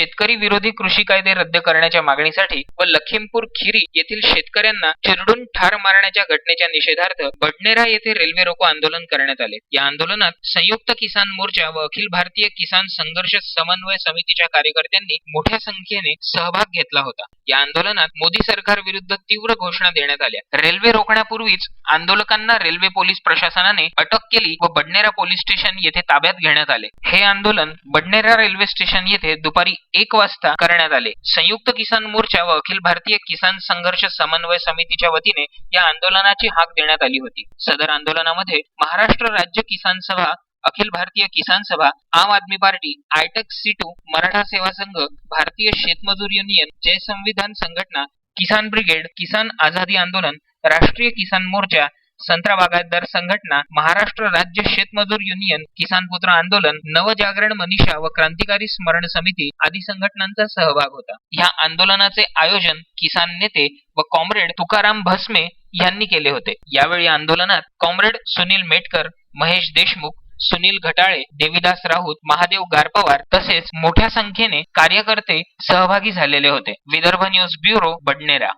शेतकरी विरोधी कृषी कायदे रद्द करण्याच्या मागणीसाठी व लखीमपूर खिरी येथील शेतकऱ्यांना चिरडून ठार मारण्याच्या घटनेच्या निषेधार्थ बडनेरा येथे रेल्वे रोको आंदोलन करण्यात आले. या आंदोलनात संयुक्त किसान मोर्चा व अखिल भारतीय किसान संघर्ष समन्वय समितीच्या कार्यकर्त्यांनी मोठ्या संख्येने सहभाग घेतला होता. या आंदोलनात मोदी सरकार विरुद्ध तीव्र घोषणा देण्यात आल्या. रेल्वे रोखण्यापूर्वीच आंदोलकांना रेल्वे पोलीस प्रशासनाने अटक केली व बडनेरा पोलीस स्टेशन येथे ताब्यात घेण्यात आले. हे आंदोलन बडनेरा रेल्वे स्टेशन येथे दुपारी एक वाजता करण्यात आले. संयुक्त किसान मोर्चा व अखिल भारतीय किसान संघर्ष समन्वय समितीच्या वतीने या आंदोलनाची हाक देण्यात आली होती. सदर आंदोलनामध्ये महाराष्ट्र राज्य किसान सभा अखिल भारतीय किसान सभा आम आदमी पार्टी आयटक सीटू मराठा सेवा संघ भारतीय शेतमजूर युनियन जय संविधान संघटना किसान ब्रिगेड किसान आझादी आंदोलन राष्ट्रीय किसान मोर्चा संत्रा बागायतदार संघटना महाराष्ट्र राज्य शेतमजूर युनियन किसान पुत्र आंदोलन नवजागरण मनीषा व क्रांतिकारी स्मरण समिती आदी संघटनांचा सहभाग होता. या आंदोलनाचे आयोजन किसान नेते व कॉम्रेड तुकाराम भस्मे यांनी केले होते. यावेळी आंदोलनात कॉम्रेड सुनील मेटकर महेश देशमुख सुनील घटाळे देविदास राऊत महादेव गारपवार तसेच मोठ्या संख्येने कार्यकर्ते सहभागी झालेले होते. Vidarbha news bureau Badnera.